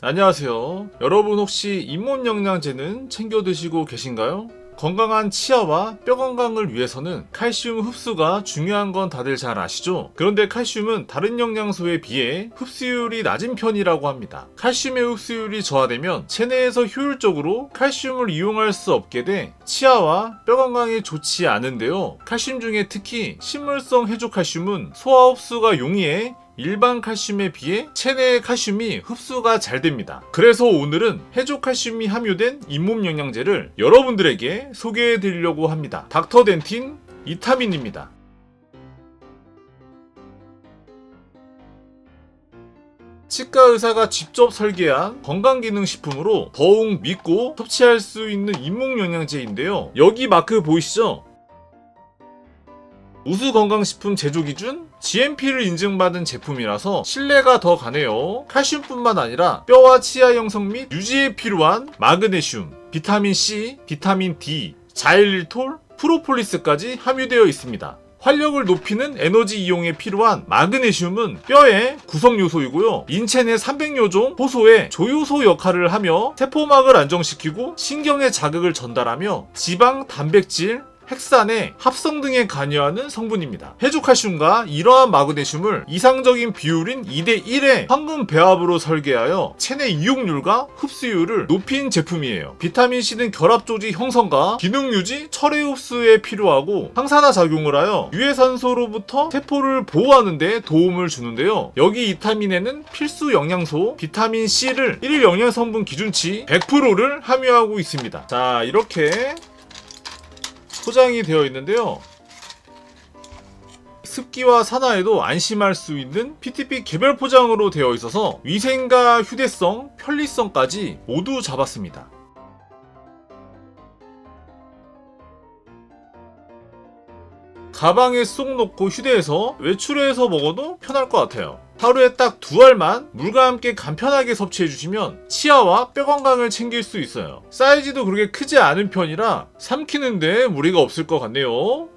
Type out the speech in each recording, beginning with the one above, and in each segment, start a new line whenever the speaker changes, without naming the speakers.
안녕하세요. 여러분 혹시 잇몸 영양제는 챙겨 드시고 계신가요? 건강한 치아와 뼈 건강을 위해서는 칼슘 흡수가 중요한 건 다들 잘 아시죠? 그런데 칼슘은 다른 영양소에 비해 흡수율이 낮은 편이라고 합니다. 칼슘의 흡수율이 저하되면 체내에서 효율적으로 칼슘을 이용할 수 없게 돼 치아와 뼈 건강에 좋지 않은데요. 칼슘 중에 특히 식물성 해조 칼슘은 소화 흡수가 용이해 일반 칼슘에 비해 체내의 칼슘이 흡수가 잘 됩니다. 그래서 오늘은 해조 칼슘이 함유된 잇몸 영양제를 여러분들에게 소개해 드리려고 합니다. 닥터덴틴 이타민입니다. 치과 의사가 직접 설계한 건강기능식품으로 더욱 믿고 섭취할 수 있는 잇몸 영양제인데요. 여기 마크 보이시죠? 우수 건강식품 제조 기준 GMP를 인증받은 제품이라서 신뢰가 더 가네요. 칼슘뿐만 아니라 뼈와 치아 형성 및 유지에 필요한 마그네슘, 비타민 C, 비타민 D, 자일리톨, 프로폴리스까지 함유되어 있습니다. 활력을 높이는 에너지 이용에 필요한 마그네슘은 뼈의 구성 요소이고요. 인체 내 300여 종 효소의 조효소 역할을 하며 세포막을 안정시키고 신경의 자극을 전달하며 지방, 단백질, 핵산의 합성 등에 관여하는 성분입니다. 해조칼슘과 이러한 마그네슘을 이상적인 비율인 2대 1의 황금 배합으로 설계하여 체내 이용률과 흡수율을 높인 제품이에요. 비타민C는 결합 조직 형성과 기능 유지, 철회 흡수에 필요하고 항산화 작용을 하여 유해산소로부터 세포를 보호하는 데 도움을 주는데요. 여기 이타민에는 필수 영양소 비타민C를 1일 영양성분 기준치 100%를 함유하고 있습니다. 자, 이렇게 포장이 되어 있는데요. 습기와 산화에도 안심할 수 있는 PTP 개별 포장으로 되어 있어서 위생과 휴대성, 편리성까지 모두 잡았습니다. 가방에 쏙 넣고 휴대해서 외출해서 먹어도 편할 것 같아요. 하루에 딱 두 알만 물과 함께 간편하게 섭취해 주시면 치아와 뼈 건강을 챙길 수 있어요. 사이즈도 그렇게 크지 않은 편이라 삼키는데 무리가 없을 것 같네요.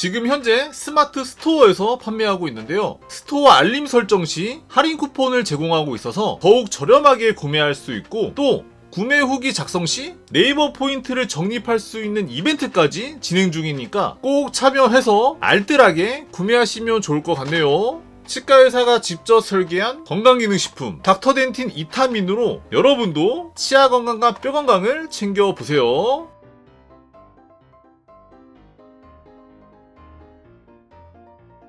지금 현재 스마트 스토어에서 판매하고 있는데요. 스토어 알림 설정 시 할인 쿠폰을 제공하고 있어서 더욱 저렴하게 구매할 수 있고 또 구매 후기 작성 시 네이버 포인트를 적립할 수 있는 이벤트까지 진행 중이니까 꼭 참여해서 알뜰하게 구매하시면 좋을 것 같네요. 치과 의사가 직접 설계한 건강기능식품 닥터덴틴 이타민으로 여러분도 치아 건강과 뼈 건강을 챙겨 보세요.